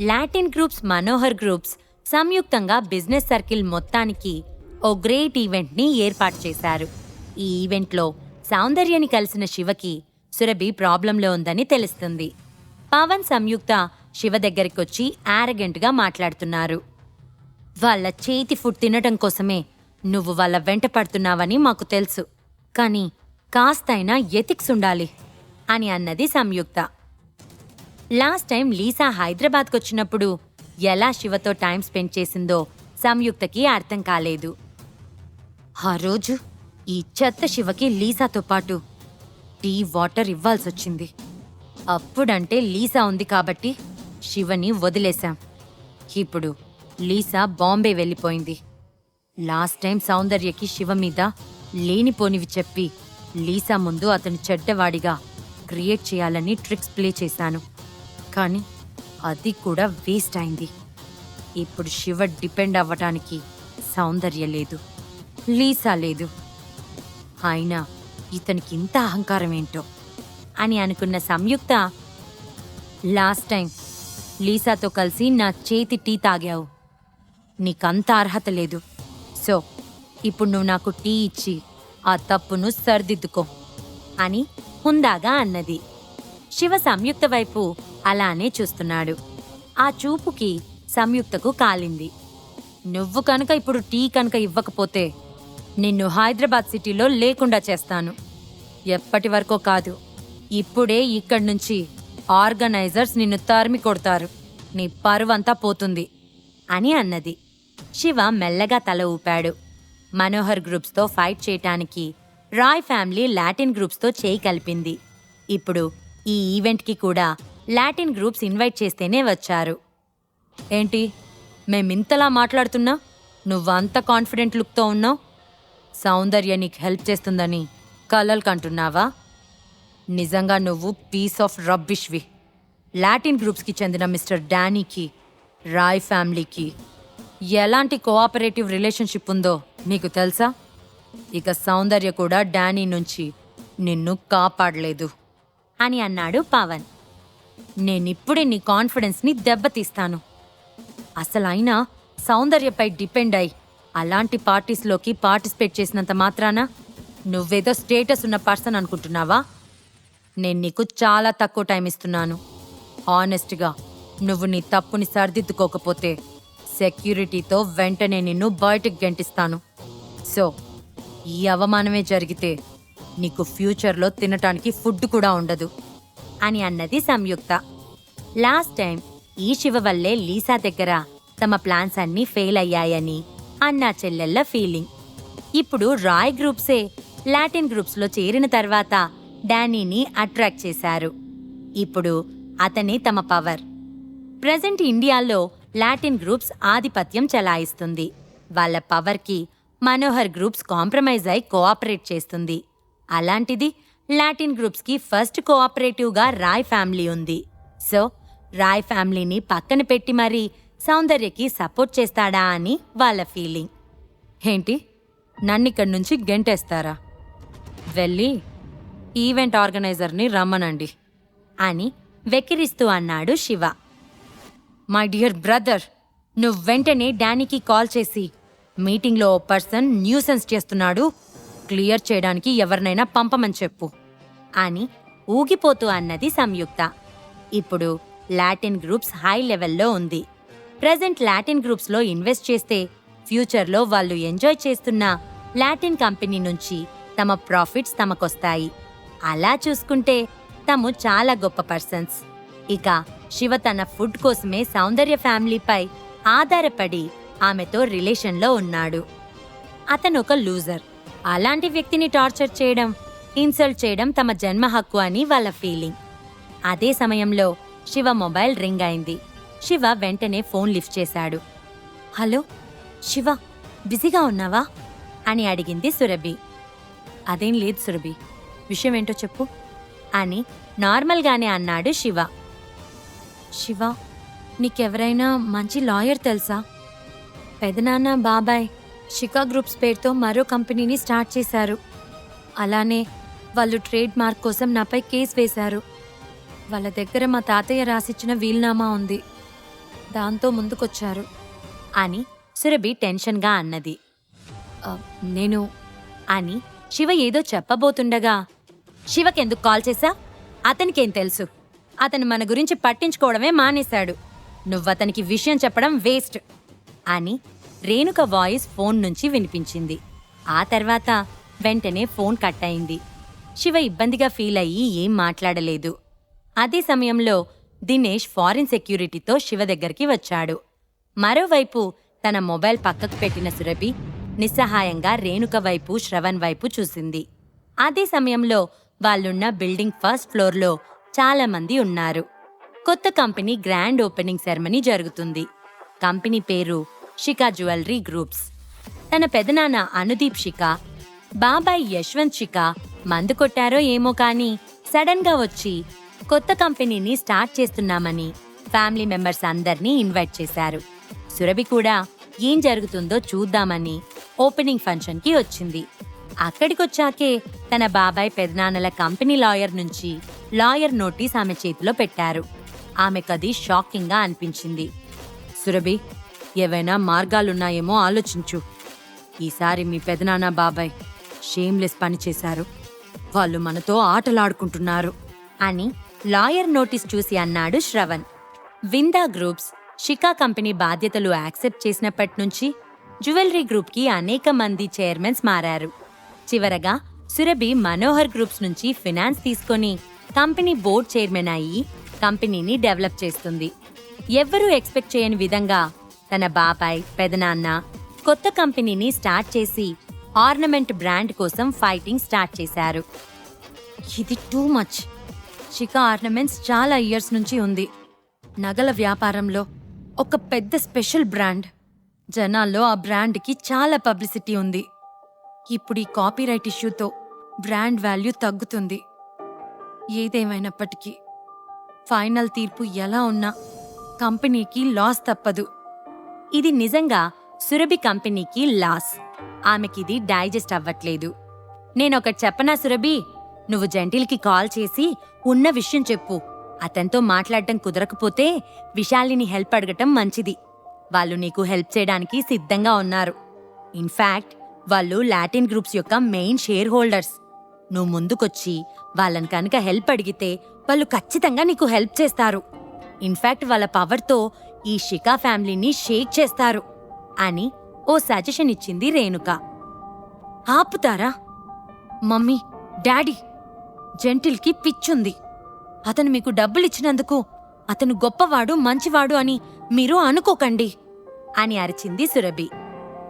Latin groups Manohar groups సంయుక్తంగా business circle మొత్తానికి ఓ గ్రేట్ ఈవెంట్ని ఏర్పాటు చేశారు. ఈ ఈవెంట్లో సౌందర్యని కలిసిన శివకి సురభి ప్రాబ్లంలో ఉందని తెలుస్తుంది. పవన్ సంయుక్త శివ దగ్గరికొచ్చి యారగెంట్గా మాట్లాడుతున్నారు. వాళ్ళ చేతి ఫుడ్ తినటం కోసమే నువ్వు వాళ్ళ వెంట పడుతున్నావని మాకు తెలుసు. కానీ కాస్తైనా ఎథిక్స్ ఉండాలి అని అన్నది సంయుక్త. లాస్ట్ టైం లీసా హైదరాబాద్కి వచ్చినప్పుడు ఎలా శివతో టైం స్పెండ్ చేసిందో సంయుక్తకి అర్థం కాలేదు. ఆ రోజు ఈ చెత్త శివకి లీసాతో పాటు టీ వాటర్ ఇవ్వాల్సొచ్చింది. అప్పుడంటే లీసా ఉంది కాబట్టి శివని వదిలేశాం. ఇప్పుడు లీసా బాంబే వెళ్ళిపోయింది. లాస్ట్ టైం సౌందర్యకి శివ మీద లేనిపోనివి చెప్పి లీసా ముందు అతను చెడ్డవాడిగా క్రియేట్ చేయాలని ట్రిక్స్ ప్లే చేశాను. కానీ అది కూడా వేస్ట్ అయింది. ఇప్పుడు శివ డిపెండ్ అవ్వటానికి సౌందర్య లేదు లీసా లేదు. అయినా ఇతనికి ఇంత అహంకారం ఏంటో అని అనుకున్న సంయుక్త లాస్ట్ టైం లీసాతో కలిసి నా చేతి టీ తాగావు. నీకంత అర్హత లేదు. సో ఇప్పుడు నువ్వు నాకు టీ ఇచ్చి ఆ తప్పును సరిదిద్దుకో అని హుందాగా అన్నది. శివ సంయుక్త వైపు అలానే చూస్తున్నాడు. ఆ చూపుకి సంయుక్తకు కాలింది. నువ్వు కనుక ఇప్పుడు టీ కనుక ఇవ్వకపోతే నిన్ను హైదరాబాద్ సిటీలో లేకుండా చేస్తాను. ఎప్పటి వరకో కాదు. ఇప్పుడే ఇక్కడి నుంచి ఆర్గనైజర్స్ నిన్ను తరిమి కొడతారు. నీ పరువంతా పోతుంది అని అన్నది. శివ మెల్లగా తల ఊపాడు. మనోహర్ గ్రూప్స్తో ఫైట్ చేయటానికి రాయ్ ఫ్యామిలీ లాటిన్ గ్రూప్స్తో చేయి కలిపింది. ఇప్పుడు ఈ ఈవెంట్కి కూడా లాటిన్ గ్రూప్స్ ఇన్వైట్ చేస్తేనే వచ్చారు. ఏంటి? మేమింతలా మాట్లాడుతున్నా? నువ్వంత కాన్ఫిడెంట్ లుక్తో ఉన్నావు? సౌందర్య నీకు హెల్ప్ చేస్తుందని కలలు కంటున్నావా? నిజంగా నువ్వు పీస్ ఆఫ్ రబ్బిష్వి లాటిన్ గ్రూప్స్కి చెందిన మిస్టర్ డానీకి రాయ్ ఫ్యామిలీకి ఎలాంటి కోఆపరేటివ్ రిలేషన్షిప్ ఉందో నీకు తెలుసా? ఇక సౌందర్య కూడా డానీ నుంచి నిన్ను కాపాడలేదు. అని అన్నాడు పవన్. నేనిప్పుడే నీ కాన్ఫిడెన్స్ని దెబ్బతీస్తాను. అసలైనా సౌందర్యపై డిపెండ్ అయి అలాంటి పార్టీస్లోకి పార్టిసిపేట్ చేసినంత మాత్రాన నువ్వేదో స్టేటస్ ఉన్న పర్సన్ అనుకుంటున్నావా? నేను నీకు చాలా తక్కువ టైం ఇస్తున్నాను. ఆనెస్ట్గా నువ్వు నీ తప్పుని సరిదిద్దుకోకపోతే సెక్యూరిటీతో వెంటనే నిన్ను బయటకు గెంటిస్తాను. సో ఈ అవమానమే జరిగితే నీకు ఫ్యూచర్లో తినటానికి ఫుడ్ కూడా ఉండదు. అని అన్నది సంయుక్త. లాస్ట్ టైం ఈ శివ వల్లే లీసా దగ్గర తమ ప్లాన్స్ అన్నీ ఫెయిల్ అయ్యాయని అన్నా చెల్లెళ్ళ ఫీలింగ్. ఇప్పుడు రాయ్ గ్రూప్సే లాటిన్ గ్రూప్స్లో చేరిన తర్వాత డానీని అట్రాక్ట్ చేశారు. ఇప్పుడు అతనే తమ పవర్. ప్రజెంట్ ఇండియాలో లాటిన్ గ్రూప్స్ ఆధిపత్యం చలాయిస్తుంది. వాళ్ళ పవర్కి మనోహర్ గ్రూప్స్ కాంప్రమైజ్ అయి కోఆపరేట్ చేస్తుంది. అలాంటిది లాటిన్ గ్రూప్స్కి ఫస్ట్ కోఆపరేటివ్గా రాయ్ ఫ్యామిలీ ఉంది. సో రాయ్ ఫ్యామిలీని పక్కన పెట్టి మరీ సౌందర్యకి సపోర్ట్ చేస్తాడా అని వాళ్ళ ఫీలింగ్. ఏంటి? నన్నిక్కడి నుంచి గెంటేస్తారా? వెళ్ళి ఈవెంట్ ఆర్గనైజర్ని రమ్మనండి అని వెకిరిస్తూ అన్నాడు శివ. మై డియర్ బ్రదర్ నువ్వు వెంటనే డానీకి కాల్ చేసి మీటింగ్లో ఓ పర్సన్ న్యూసెన్స్ చేస్తున్నాడు. క్లియర్ చేయడానికి ఎవరినైనా పంపమని చెప్పు. అని ఊగిపోతూ అన్నది సంయుక్త. ఇప్పుడు లాటిన్ గ్రూప్స్ హై లెవెల్లో ఉంది. ప్రజెంట్ లాటిన్ గ్రూప్స్లో ఇన్వెస్ట్ చేస్తే ఫ్యూచర్లో వాళ్ళు ఎంజాయ్ చేస్తున్న లాటిన్ కంపెనీ నుంచి తమ ప్రాఫిట్స్ తమకొస్తాయి. అలా చూసుకుంటే తము చాలా గొప్ప పర్సన్స్. ఇక శివ తన ఫుడ్ కోసమే సౌందర్య ఫ్యామిలీపై ఆధారపడి ఆమెతో రిలేషన్లో ఉన్నాడు. అతను ఒక లూజర్. అలాంటి వ్యక్తిని టార్చర్ చేయడం ఇన్సల్ట్ చేయడం తమ జన్మ హక్కు అని వాళ్ళ ఫీలింగ్ అదే సమయంలో శివ మొబైల్ రింగ్ అయింది. శివ వెంటనే ఫోన్ లిఫ్ట్ చేశాడు. హలో శివ బిజీగా ఉన్నావా? అని అడిగింది సురభి. అదేం లేదు సురభి విషయం ఏంటో చెప్పు అని నార్మల్గానే అన్నాడు శివ. శివ నీకెవరైనా మంచి లాయర్ తెలుసా? పెదనాన్న బాబాయ్ షికా గ్రూప్స్ పేరుతో మరో కంపెనీని స్టార్ట్ చేశారు. అలానే వాళ్ళు ట్రేడ్ మార్క్ కోసం నాపై కేసు వేశారు. వాళ్ళ దగ్గర మా తాతయ్య రాసిచ్చిన వీల్నామా ఉంది. దాంతో ముందుకొచ్చారు. అని సురభి టెన్షన్గా అన్నది. ఆ, నేను అని శివ ఏదో చెప్పబోతుండగా శివకెందుకు కాల్ చేశా? అతనికేం తెలుసు? అతను మన గురించి పట్టించుకోవడమే మానేశాడు. నువ్వతనికి విషయం చెప్పడం వేస్ట్. అని రేణుక వాయిస్ ఫోన్ నుంచి వినిపించింది. ఆ తర్వాత వెంటనే ఫోన్ కట్ అయింది. శివ ఇబ్బందిగా ఫీల్ అయ్యి ఏం మాట్లాడలేదు. అదే సమయంలో దినేష్ ఫారిన్ సెక్యూరిటీతో శివ దగ్గరికి వచ్చాడు. మరోవైపు తన మొబైల్ పక్కకు పెట్టిన సురభి నిస్సహాయంగా రేణుక వైపు శ్రవణ్ వైపు చూసింది. అదే సమయంలో వాళ్ళున్న బిల్డింగ్ ఫస్ట్ ఫ్లోర్లో చాలామంది ఉన్నారు. కొత్త కంపెనీ గ్రాండ్ ఓపెనింగ్ సెరమనీ జరుగుతుంది. కంపెనీ పేరు షికా జ్యువెలరీ గ్రూప్స్. తన పెదనాన్న అనుదీప్ షికా బాబాయ్ యశ్వంత్ షికా మందు కొట్టారో ఏమో కానీ సడన్గా వచ్చి కొత్త కంపెనీని స్టార్ట్ చేస్తున్నామని ఫ్యామిలీ మెంబర్స్ అందర్నీ ఇన్వైట్ చేశారు. సురభి కూడా ఏం జరుగుతుందో చూద్దామని ఓపెనింగ్ ఫంక్షన్కి వచ్చింది. అక్కడికొచ్చాకే తన బాబాయ్ పెదనాన్నల కంపెనీ లాయర్ నుంచి లాయర్ నోటీస్ ఆమె చేతిలో పెట్టారు. ఆమెకది షాకింగ్గా అనిపించింది. సురభి ఏవైనా మార్గాలున్నాయేమో ఆలోచించు. ఈసారి మీ పెదనాన్న బాబాయ్ షేమ్లెస్ పని చేశారు. వాళ్ళు మనతో ఆటలాడుకుంటున్నారు అని లాయర్ నోటీస్ చూసి అన్నాడు శ్రవణ్. విందా గ్రూప్స్ షికా కంపెనీ బాధ్యతలు యాక్సెప్ట్ చేసినప్పటి నుంచి జ్యువెలరీ గ్రూప్కి అనేక మంది చైర్మన్స్ మారారు. చివరగా సురభి మనోహర్ గ్రూప్స్ నుంచి ఫినాన్స్ తీసుకొని కంపెనీ బోర్డ్ చైర్మన్ అయ్యి కంపెనీని డెవలప్ చేస్తుంది. ఎవ్వరూ ఎక్స్పెక్ట్ చేయని విధంగా తన బాబాయ్ పెదనాన్న కొత్త కంపెనీని స్టార్ట్ చేసి ఆర్నమెంట్ బ్రాండ్ కోసం ఫైటింగ్ స్టార్ట్ చేశారు. ఇది టూ మచ్. షికా ఆర్నమెంట్స్ చాలా ఇయర్స్ నుంచి ఉంది. నగల వ్యాపారంలో ఒక పెద్ద స్పెషల్ బ్రాండ్. జనాల్లో ఆ బ్రాండ్కి చాలా పబ్లిసిటీ ఉంది. ఇప్పుడు ఈ కాపీరైట్ ఇష్యూతో బ్రాండ్ వాల్యూ తగ్గుతుంది. ఏదేమైనప్పటికీ ఫైనల్ తీర్పు ఎలా ఉన్నా కంపెనీకి లాస్ తప్పదు. ఇది నిజంగా సురభి కంపెనీకి లాస్. ఆమెకిది డైజెస్ట్ అవ్వట్లేదు. నేనొకటి చెప్పనా సురభి? నువ్వు జంటిల్కి కాల్ చేసి ఉన్న విషయం చెప్పు. అతనితో మాట్లాడటం కుదరకపోతే విశాలిని హెల్ప్ అడగటం మంచిది. వాళ్ళు నీకు హెల్ప్ చేయడానికి సిద్ధంగా ఉన్నారు. ఇన్ఫ్యాక్ట్ వాళ్ళు లాటిన్ గ్రూప్స్ యొక్క మెయిన్ షేర్ హోల్డర్స్. నువ్వు ముందుకొచ్చి వాళ్ళని కనుక హెల్ప్ అడిగితే వాళ్ళు ఖచ్చితంగా నీకు హెల్ప్ చేస్తారు. ఇన్ఫ్యాక్ట్ వాళ్ళ పవర్తో ఈ షికా ఫ్యామిలీని షేక్ చేస్తారు. అని ఓ సజెషన్ ఇచ్చింది రేణుక. ఆపుతారా? మమ్మీ డాడీ జెంటిల్కి పిచ్చుంది. అతను మీకు డబ్బులిచ్చినందుకు అతను గొప్పవాడు మంచివాడు అని మీరు అనుకోకండి అని అరిచింది సురభి.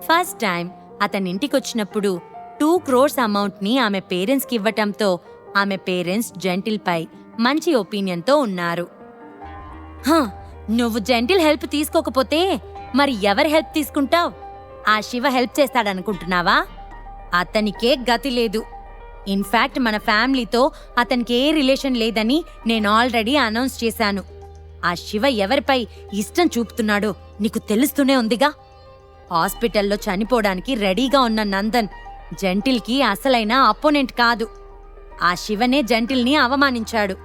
ఫస్ట్ టైం అతని ఇంటికొచ్చినప్పుడు టూ క్రోర్స్ అమౌంట్ని ఆమె పేరెంట్స్కి ఇవ్వటంతో ఆమె పేరెంట్స్ జెంటిల్పై మంచి ఒపీనియన్తో ఉన్నారు. నువ్వు జెంటిల్ హెల్ప్ తీసుకోకపోతే మరి ఎవరి హెల్ప్ తీసుకుంటావ్? ఆ శివ హెల్ప్ చేస్తాడనుకుంటున్నావా? అతనికే గతి లేదు. ఇన్ఫ్యాక్ట్ మన ఫ్యామిలీతో అతనికి ఏ రిలేషన్ లేదని నేను ఆల్రెడీ అనౌన్స్ చేశాను. ఆ శివ ఎవరిపై ఇష్టం చూపుతున్నాడో నీకు తెలుస్తూనే ఉందిగా? హాస్పిటల్లో చనిపోవడానికి రెడీగా ఉన్న నందన్ జంటిల్కి అసలైన అపోనెంట్ కాదు. ఆ శివనే జంటిల్ని అవమానించాడు.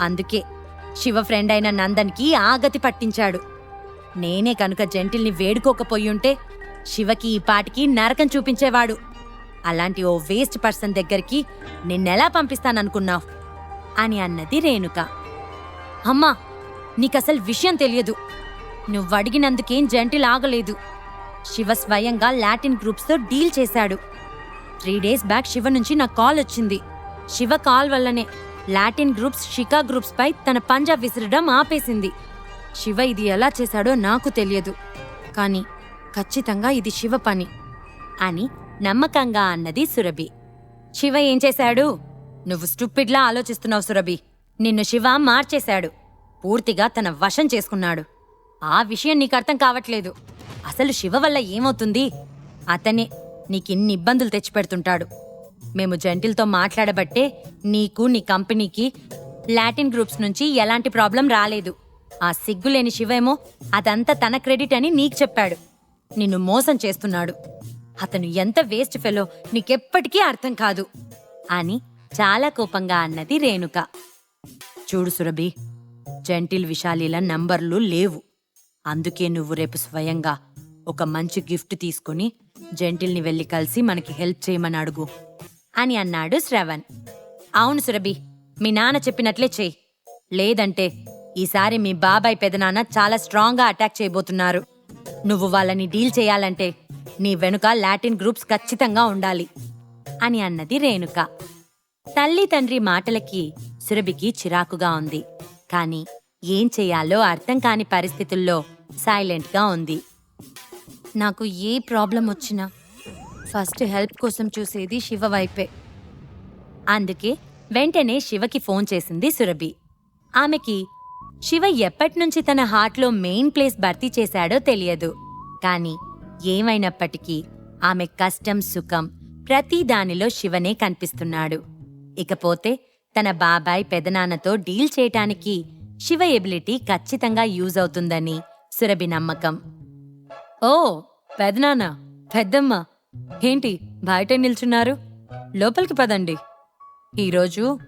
అందుకే శివ ఫ్రెండ్ అయిన నందన్కి ఆగతి పట్టించాడు. నేనే కనుక జంటిల్ని వేడుకోకపోయుంటే శివకి ఈ పాటికి నరకం చూపించేవాడు. అలాంటి ఓ వేస్ట్ పర్సన్ దగ్గరికి నిన్నెలా పంపిస్తాననుకున్నావు? అని అన్నది రేణుక. అమ్మా నీకసలు విషయం తెలియదు. నువ్వు అడిగినందుకేం లాగలేదు శివ స్వయంగా లాటిన్ గ్రూప్స్తో డీల్ చేశాడు. త్రీ డేస్ బ్యాక్ శివ నుంచి నా కాల్ వచ్చింది. శివ కాల్ వల్లనే లాటిన్ గ్రూప్స్ షికా గ్రూప్స్పై తన పంజా విసిరడం ఆపేసింది. శివ ఇది ఎలా చేశాడో నాకు తెలియదు. కానీ ఖచ్చితంగా ఇది శివ పని. అని నమ్మకంగా అన్నది సురభి. శివ ఏం చేశాడు? నువ్వు స్టూపిడ్లా ఆలోచిస్తున్నావు సురభి. నిన్ను శివ మార్చేశాడు. పూర్తిగా తన వశం చేసుకున్నాడు. ఆ విషయం నీకు అర్థం కావట్లేదు. అసలు శివ వల్ల ఏమవుతుంది? అతనే నీకిన్ని ఇబ్బందులు తెచ్చిపెడుతుంటాడు. మేము జంటిల్తో మాట్లాడబట్టే నీకు నీ కంపెనీకి లాటిన్ గ్రూప్స్ నుంచి ఎలాంటి ప్రాబ్లం రాలేదు. ఆ సిగ్గులేని శివేమో అదంతా తన క్రెడిట్ అని నీకు చెప్పాడు. నిన్ను మోసం చేస్తున్నాడు. అతను ఎంత వేస్ట్ ఫెలో నీకెప్పటికీ అర్థం కాదు అని చాలా కోపంగా అన్నది రేణుక. చూడు సురభి జంటిల్ విశాలీల నంబర్లు లేవు. అందుకే నువ్వు రేపు స్వయంగా ఒక మంచి గిఫ్ట్ తీసుకుని జెంటిల్ని వెళ్ళి కలిసి మనకి హెల్ప్ చేయమని అడుగు అని అన్నాడు శ్రవణ్. అవును సురభి మీ నాన్న చెప్పినట్లే చెయ్యి లేదంటే ఈసారి మీ బాబాయ్ పెదనాన్న చాలా స్ట్రాంగ్గా అటాక్ చేయబోతున్నారు. నువ్వు వాళ్ళని డీల్ చేయాలంటే నీ వెనుక లాటిన్ గ్రూప్స్ ఖచ్చితంగా ఉండాలి అని అన్నది రేణుక. తల్లి తండ్రి మాటలకి సురభికి చిరాకుగా ఉంది. కాని ఏం చేయాలో అర్థం కాని పరిస్థితుల్లో సైలెంట్గా ఉంది. నాకు ఏ ప్రాబ్లం వచ్చినా ఫస్ట్ హెల్ప్ కోసం చూసేది శివ వైపే. అందుకే వెంటనే శివకి ఫోన్ చేసింది సురభి. ఆమెకి శివ ఎప్పటినుంచి తన హార్ట్లో మెయిన్ ప్లేస్ భర్తీ చేశాడో తెలియదు. కాని ఏమైనప్పటికీ ఆమె కష్టం సుఖం ప్రతి దానిలో శివనే కనిపిస్తున్నాడు. ఇకపోతే తన బాబాయ్ పెదనాన్నతో డీల్ చేయటానికి శివ ఎబిలిటీ ఖచ్చితంగా యూజ్ అవుతుందని సురభి నమ్మకం. ఓ పెదనాన్న పెద్దమ్మ ఏంటి బయట నిల్చున్నారు? లోపలికి పదండి. ఈరోజు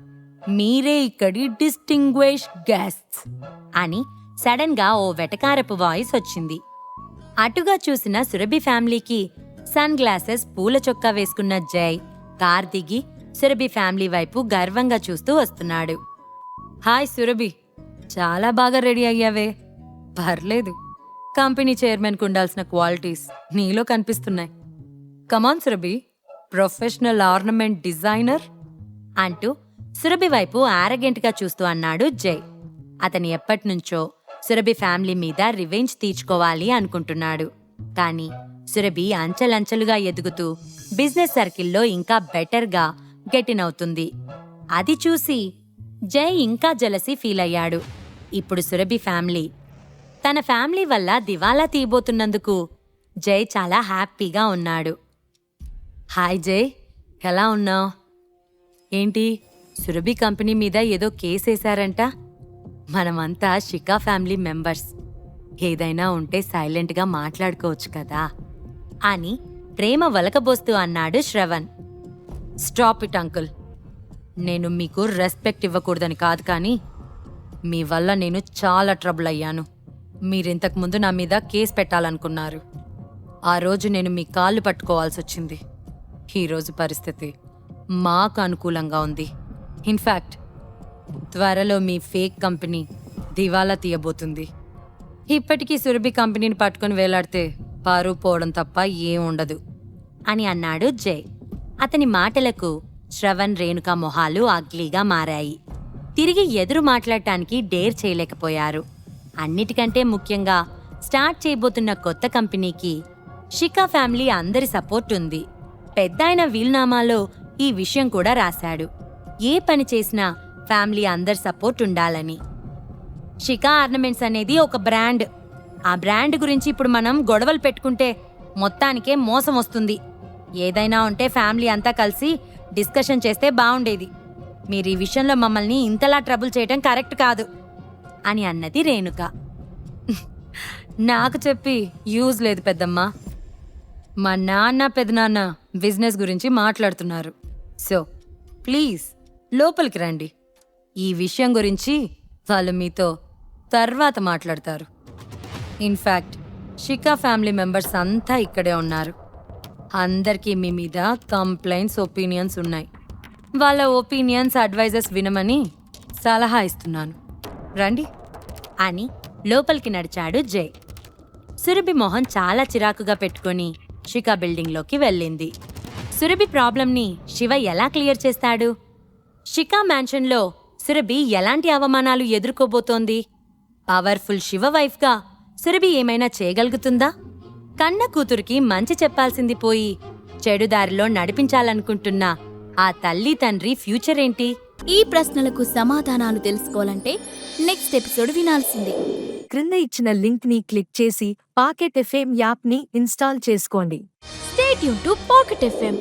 మీరే ఇక్కడి డిస్టింగ్విష్ గెస్ట్స్ అని సడన్గా ఓ వెటకారపు వాయిస్ వచ్చింది. అటుగా చూసిన సురభి ఫ్యామిలీకి సన్ గ్లాసెస్ పూల చొక్కా వేసుకున్న జై కార్ దిగి సురభి ఫ్యామిలీ వైపు గర్వంగా చూస్తూ వస్తున్నాడు. హాయ్ సురభి చాలా బాగా రెడీ అయ్యావే. పర్లేదు కంపెనీ చైర్మన్కు ఉండాల్సిన క్వాలిటీస్ నీలో కనిపిస్తున్నాయి. Come on Surabhi professional ornament designer? అంటూ సురభి వైపు ఆరగెంట్గా చూస్తూ అన్నాడు జై. అతని ఎప్పటినుంచో సురభి ఫ్యామిలీ మీద రివెంజ్ తీర్చుకోవాలి అనుకుంటున్నాడు. కానీ సురభి అంచెలంచెలుగా ఎదుగుతూ బిజినెస్ సర్కిల్లో ఇంకా బెటర్గా గెటినవుతుంది అది చూసి జై ఇంకా జలసి ఫీల్ అయ్యాడు. ఇప్పుడు సురభి ఫ్యామిలీ తన ఫ్యామిలీ వల్ల దివాలా తీయబోతున్నందుకు జై చాలా హ్యాపీగా ఉన్నాడు. హాయ్ జై ఎలా ఉన్నావు? ఏంటి? సురభి కంపెనీ మీద ఏదో కేసేశారంట మనమంతా షికా ఫ్యామిలీ మెంబర్స్. ఏదైనా ఉంటే సైలెంట్గా మాట్లాడుకోవచ్చు కదా. అని ప్రేమ వలకబోస్తూ అన్నాడు శ్రవణ్. Stop it uncle. నేను మీకు రెస్పెక్ట్ ఇవ్వకూడదని కాదు కానీ మీ వల్ల నేను చాలా ట్రబుల్ అయ్యాను. మీరింతకు ముందు నా మీద కేసు పెట్టాలనుకున్నారు. ఆ రోజు నేను మీ కాళ్ళు పట్టుకోవాల్సి వచ్చింది ఈరోజు పరిస్థితి మాకు అనుకూలంగా ఉంది. ఇన్ఫ్యాక్ట్ త్వరలో మీ ఫేక్ కంపెనీ దివాలా తీయబోతుంది. ఇప్పటికీ సురభి కంపెనీని పట్టుకుని వేలాడితే పారు పోవడం తప్ప ఏం ఉండదు. అని అన్నాడు జై అతని మాటలకు శ్రవణ్ రేణుక మొహాలు అగ్లీగా మారాయి. తిరిగి ఎదురు మాట్లాడటానికి డేర్ చేయలేకపోయారు. అన్నిటికంటే ముఖ్యంగా స్టార్ట్ చేయబోతున్న కొత్త కంపెనీకి షికా ఫ్యామిలీ అందరి సపోర్ట్ ఉంది. పెద్దాయన వీల్నామాలో ఈ విషయం కూడా రాశాడు. ఏ పని చేసినా ఫ్యామిలీ అందరి సపోర్ట్ ఉండాలని. షికా ఆర్నమెంట్స్ అనేది ఒక బ్రాండ్. ఆ బ్రాండ్ గురించి ఇప్పుడు మనం గొడవలు పెట్టుకుంటే మొత్తానికే మోసం వస్తుంది. ఏదైనా ఉంటే ఫ్యామిలీ అంతా కలిసి డిస్కషన్ చేస్తే బాగుండేది. మీరు ఈ విషయంలో మమ్మల్ని ఇంతలా ట్రబుల్ చేయటం కరెక్ట్ కాదు అని అన్నది రేణుక. నాకు చెప్పి యూజ్ లేదు పెద్దమ్మా. మా నాన్న పెదనాన్న బిజినెస్ గురించి మాట్లాడుతున్నారు. సో ప్లీజ్ లోపలికి రండి. ఈ విషయం గురించి వాళ్ళు మీతో తర్వాత మాట్లాడతారు. ఇన్ఫ్యాక్ట్ షికా ఫ్యామిలీ మెంబర్స్ అంతా ఇక్కడే ఉన్నారు. అందరికీ మీ మీద కంప్లైంట్స్ ఒపీనియన్స్ ఉన్నాయి. వాళ్ళ ఒపీనియన్స్ అడ్వైజర్స్ వినమని సలహా ఇస్తున్నాను. రండి. అని లోపలికి నడిచాడు జై. సురభి మొహం చాలా చిరాకుగా పెట్టుకొని షికా బిల్డింగ్లోకి వెళ్ళింది. సురభి ప్రాబ్లంని శివ ఎలా క్లియర్ చేస్తాడు? షికా మ్యాన్షన్లో సురభి ఎలాంటి అవమానాలు ఎదుర్కోబోతోంది? పవర్ఫుల్ శివ వైఫ్గా సురభి ఏమైనా చేయగలుగుతుందా? కన్న కూతురికి మంచి చెప్పాల్సింది పోయి చెడు దారిలో నడిపించాలనుకుంటున్న ఆ తల్లి తండ్రి ఫ్యూచర్ ఏంటి? ఈ ప్రశ్నలకు సమాధానాలు తెలుసుకోవాలంటే నెక్స్ట్ ఎపిసోడ్ వినాల్సిందే. క్రింద ఇచ్చిన లింక్ని క్లిక్ చేసి పాకెట్ ఎఫ్ఎం యాప్ని ఇన్స్టాల్ చేసుకోండి. స్టేట్ యూన్ టు పాకెట్ ఎఫ్ఎం